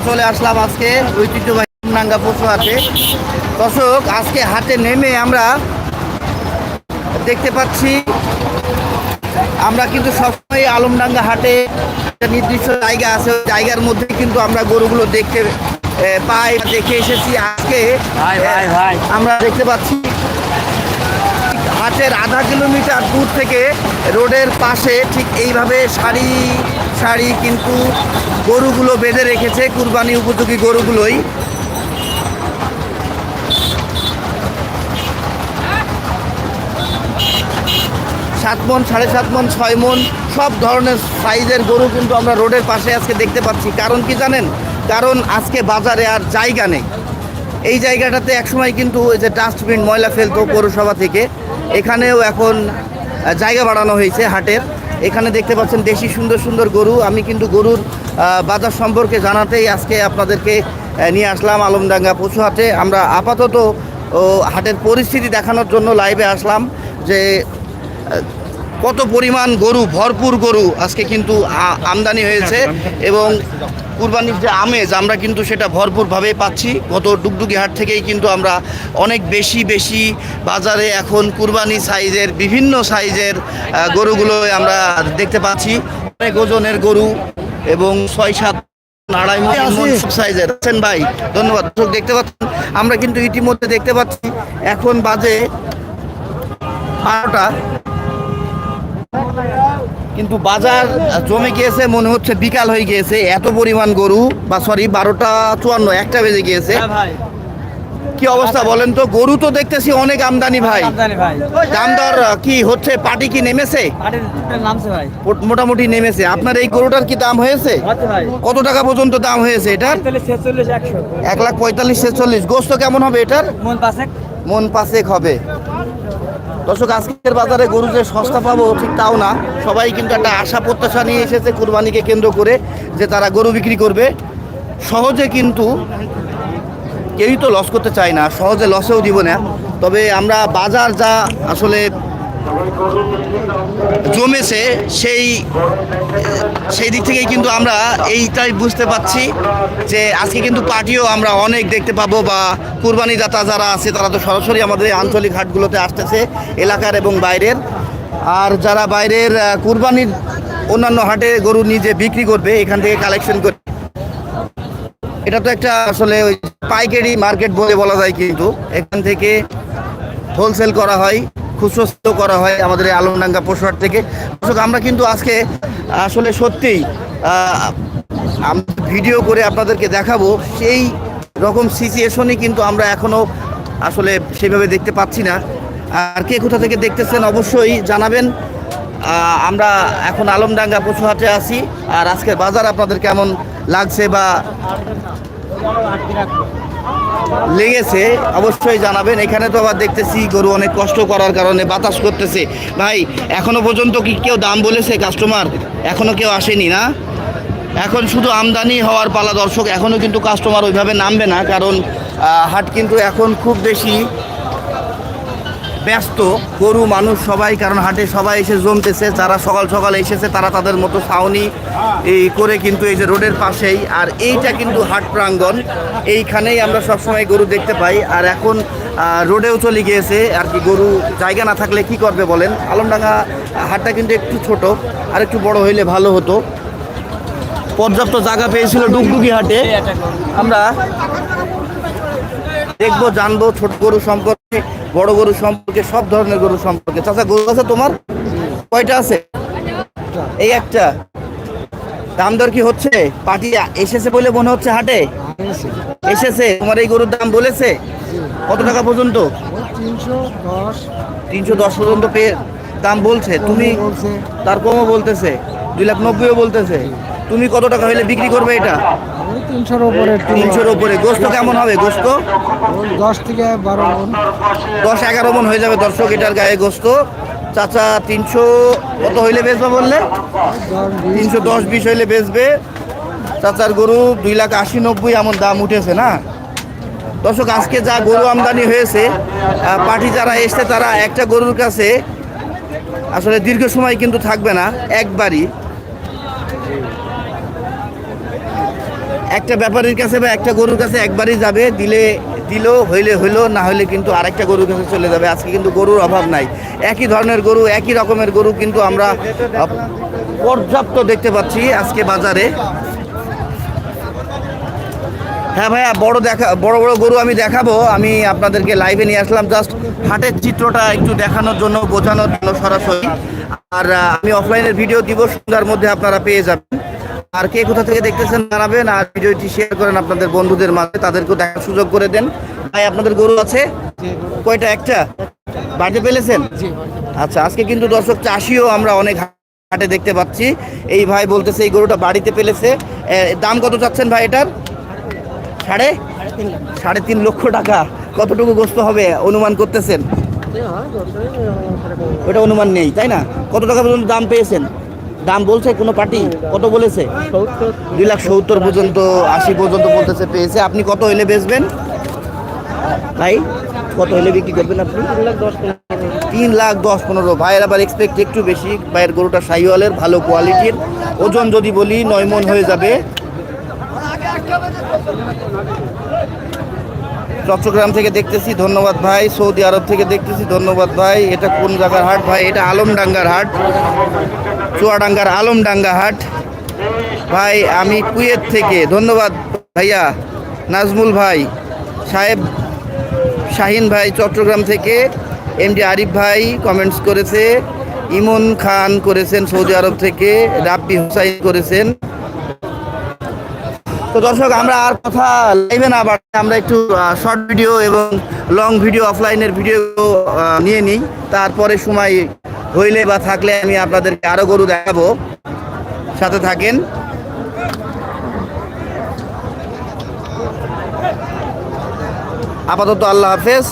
চলে আসলাম আজকে ঐতিহ্যবাহী নাঙ্গা পশু হাটে দর্শক আজকে হাটে নেমে আমরা দেখতে পাচ্ছি আমরা কিন্তু সবসময় আলমডাঙ্গা হাটে একটা নির্দিষ্ট জায়গা আছে জায়গার মধ্যে কিন্তু আমরা গরুগুলো দেখতে পাই দেখে এসেছি আজকে। আমরা দেখতে পাচ্ছি হাটের আধা কিলোমিটার দূর থেকে রোডের পাশে ঠিক এইভাবে সারি সারি কিন্তু গরুগুলো বেঁধে রেখেছে, কুরবানি উপযোগী গরুগুলোই। সাত মন, সাড়ে সাত মন, ছয় মন, সব ধরনের সাইজের গরু কিন্তু আমরা রোডের পাশে আজকে দেখতে পাচ্ছি। কারণ কি জানেন? কারণ আজকে বাজারে আর জায়গা নেই। এই জায়গাটাতে একসময় কিন্তু ওই যে ডাস্টবিন ময়লা ফেলতো পৌরসভা থেকে। এখানেও এখন জায়গা বাড়ানো হয়েছে হাটের। এখানে দেখতে পাচ্ছেন দেশি সুন্দর সুন্দর গরু। আমি কিন্তু গরুর বাজার সম্পর্কে জানাতেই আজকে আপনাদেরকে নিয়ে আসলাম আলমডাঙ্গা পশু হাটে আমরা আপাতত হাটের পরিস্থিতি দেখানোর জন্য লাইভে আসলাম যে কত পরিমাণ গরু, ভরপুর গরু আজকে কিন্তু আমদানি হয়েছে এবং কুরবানির যে আমেজ, আমরা কিন্তু সেটা ভরপুরভাবে পাচ্ছি। গত ডুগডুগি হাট থেকেই কিন্তু আমরা অনেক বেশি বেশি বাজারে এখন কুরবানি সাইজের, বিভিন্ন সাইজের গরুগুলো আমরা দেখতে পাচ্ছি। অনেক ওজনের গরু এবং ছয়, সাত, আড়াই সাইজের। আছেন ভাই, ধন্যবাদ। দেখতে পাচ্ছেন, আমরা কিন্তু ইতিমধ্যে দেখতে পাচ্ছি, এখন বাজে বারোটা। কিন্তু বাজার জমে গিয়েছে মনে হচ্ছে বিকাল হয়ে গিয়েছে। এত পরিমাণ গরু বা সরি বারোটা চুয়ান্ন একটা বেজে গিয়েছে। হ্যাঁ কি অবস্থা বলেন তো? গরু তো দেখতেছি অনেক আমদানি ভাই। আমদানি ভাই। দাম দর কি হচ্ছে? পাটি কি নেমেছে? মোটামুটি নেমেছে। আপনার এই গরুটার কি দাম হয়েছে? কত টাকা পর্যন্ত দাম হয়েছে এটার? এক লাখ পঁয়তাল্লিশ ছেচল্লিশ। গোস্ত কেমন হবে এটার? মন পাশে মন পাশেক হবে। দর্শক, আজকের বাজারে গরু যে সস্তা পাবো ঠিক তাও না। সবাই কিন্তু একটা আশা প্রত্যাশা নিয়ে এসেছে কোরবানিকে কেন্দ্র করে যে তারা গরু বিক্রি করবে। সহজে কিন্তু কেউই তো লস করতে চায় না, সহজে লসেও দিব না। তবে আমরা বাজার যা আসলে জমেছে, সেই সেই দিক থেকেই কিন্তু আমরা এইটাই বুঝতে পাচ্ছি যে আজকে কিন্তু পার্টিও আমরা অনেক দেখতে পাবো বা কুরবানি দাতা যারা আছে, তারা তো সরাসরি আমাদের আঞ্চলিক হাটগুলোতে আসতেছে, এলাকার এবং বাইরের। আর যারা বাইরের কুরবানির অন্যান্য হাটে গরু নিজে বিক্রি করবে, এখান থেকে কালেকশন করে। এটা তো একটা আসলে ওই পাইকারি মার্কেট বলে বলা যায় কিন্তু, এখান থেকে হোলসেল করা হয়। খুচরো করা হয় আমাদের এই আলমডাঙ্গা পশুহাট থেকে। দর্শক, আমরা কিন্তু আজকে, আসলে সত্যিই ভিডিও করে আপনাদেরকে দেখাবো। সেই রকম সিচুয়েশনই কিন্তু আমরা এখনও আসলে সেভাবে দেখতে পাচ্ছি না। আর কে কোথা থেকে দেখতেছেন অবশ্যই জানাবেন। আমরা এখন আলমডাঙ্গা পশুহাটে আছি। আর আজকের বাজার আপনাদের কেমন লাগছে বা লেগেছে, অবশ্যই জানাবেন। এখানে তো আবার দেখতেছি গরু অনেক কষ্ট করার কারণে বাতাস করতেছে। ভাই, এখনও পর্যন্ত কি কেউ দাম বলেছে কাস্টমার এখনও কেউ আসেনি না? এখন শুধু আমদানি হওয়ার পালা দর্শক এখনও কিন্তু কাস্টমার ওইভাবে নামবে না, কারণ হাট কিন্তু এখন খুব বেশি ব্যস্ত, গরু, মানুষ, সবাই, কারণ হাটে সবাই এসে জমতেছে, যারা সকাল সকাল এসেছে, তারা তাদের মতো ছাউনি এই করে কিন্তু এই যে রোডের পাশেই। আর এইটা কিন্তু হাট প্রাঙ্গণ। এইখানেই আমরা সবসময় গরু দেখতে পাই। আর এখন রোডেও চলে গিয়েছে। আর কি গরু জায়গা না থাকলে কি করবে বলেন? আলমডাঙ্গা হাটটা কিন্তু একটু ছোট, আর একটু বড় হইলে ভালো হতো। পর্যাপ্ত জায়গা পেয়েছিল ডুগডুগি হাটে। আমরা দেখব, জানব ছোট গরু সম্পর্কে। বড় গরু সম্পর্কে, সব ধরনের গরু সম্পর্কে। চাচা, গরু আছে তোমার? কয়টা আছে? এই একটা। দাম দর কি হচ্ছে? পার্টি এসেছে বলে মনে হচ্ছে হাটে? এসেছে। তোমার এই গরুর দাম বলেছে? কত টাকা পর্যন্ত? তিনশো দশ পর্যন্ত পেয়ে দাম বলছে। তুমি তার কমও বলতেছে। দুই লাখ নব্বইও বলতেছে। তুমি কত টাকা হলে বিক্রি করবে এটা? তিনশোর ওপরে তিনশোর ওপরে গোস্ত কেমন হবে গোস্ত? দশ থেকে বারো মন। দশ এগারো মন হয়ে যাবে দর্শক এটার গায়ে গোস্ত। চাচা তিনশো কত হইলে বেচবে বললে? তিনশো দশ বিশ হইলে বেচবে। চাচার গরু দুই লাখ আশি নব্বই এমন দাম উঠেছে না? দর্শক আজকে যা গরু আমদানি হয়েছে পার্টি যারা এসছে তারা একটা গরুর কাছে আসলে দীর্ঘ সময় কিন্তু থাকবে না একবারই। একটা ব্যাপারীর কাছে বা একটা গরুর কাছে একবারই যাবে, দিলে, দিল, হইলে হইল, না হলে কিন্তু আরেকটা গরুর কাছে চলে যাবে। আজকে কিন্তু গরুর অভাব নাই। একই ধরনের গরু, একই রকমের গরু কিন্তু আমরা পর্যাপ্ত দেখতে পাচ্ছি আজকে বাজারে। হ্যাঁ ভাইয়া, বড় দেখা, বড় বড় গরু আমি দেখাবো। আমি আপনাদেরকে লাইভে নিয়ে আসলাম। জাস্ট হাটের চিত্রটা একটু দেখানোর জন্য, বোঝানোর জন্য সরাসরি। আর আমি অফলাইনের ভিডিও দিব, সন্ধ্যার মধ্যে আপনারা পেয়ে যাবেন। আর কে কোথা থেকে দেখতেছেন জানাবেন আর ভিডিওটি শেয়ার করেন আপনাদের বন্ধুদের মাঝে তাদেরকেও দেখার সুযোগ করে দেন। ভাই আপনাদের গরু আছে? কয়টা একটা? বাড়িতে পেলেছেন? আচ্ছা আজকে কিন্তু দর্শক চাষিও আমরা অনেক হাটে দেখতে পাচ্ছি। এই ভাই বলতেছে এই গরুটা বাড়িতে পেলেছে। দাম কত চাচ্ছেন ভাই এটার? সাড়ে? সাড়ে তিন লক্ষ টাকা। কতটুকু গোস্ত হবে? অনুমান করতেছেন? ওটা অনুমান নেই তাই না? কত টাকা পর্যন্ত দাম পেয়েছেন? দাম বলছে কোনো পার্টি? কত বলেছে? দুই লাখ সত্তর পর্যন্ত, আশি পর্যন্ত বলতেছে, পেয়েছে। আপনি কত হইলে বেচবেন? ভাই, কত হইলে বিক্রি করবেন আপনি? তিন লাখ দশ পনেরো। ভাইয়ের আবার এক্সপেক্ট একটু বেশি। ভাইয়ের গরুটা সাইওয়ালের, ভালো কোয়ালিটির ওজন যদি বলি, নয় মন হয়ে যাবে। চট্টগ্রাম থেকে দেখতেছি, ধন্যবাদ ভাই। সৌদি আরব থেকে দেখতেছি, ধন্যবাদ ভাই। এটা কোন জায়গার হাট ভাই? এটা আলমডাঙ্গার হাট। চুয়াডাঙ্গার আলমডাঙ্গা হাট। ভাই, আমি কুয়েত থেকে। ধন্যবাদ ভাইয়া। নাজমুল ভাই, সাহেব শাহিন ভাই চট্টগ্রাম থেকে। এমডি আরিফ ভাই কমেন্টস করেছে। ইমন খান করেছেন সৌদি আরব থেকে। রাব্বি হুসাইন করেছেন। তো দর্শক, আমরা আর কথা লাইভে না বাড়ি আমরা একটু শর্ট ভিডিও এবং লং ভিডিও অফলাইনের ভিডিও নিয়ে নিই। তারপরে সময় হইলে বা থাকলে আমি আপনাদেরকে আরও গরু দেখাবো। সাথে থাকেন। আপাতত আল্লাহ হাফেজ।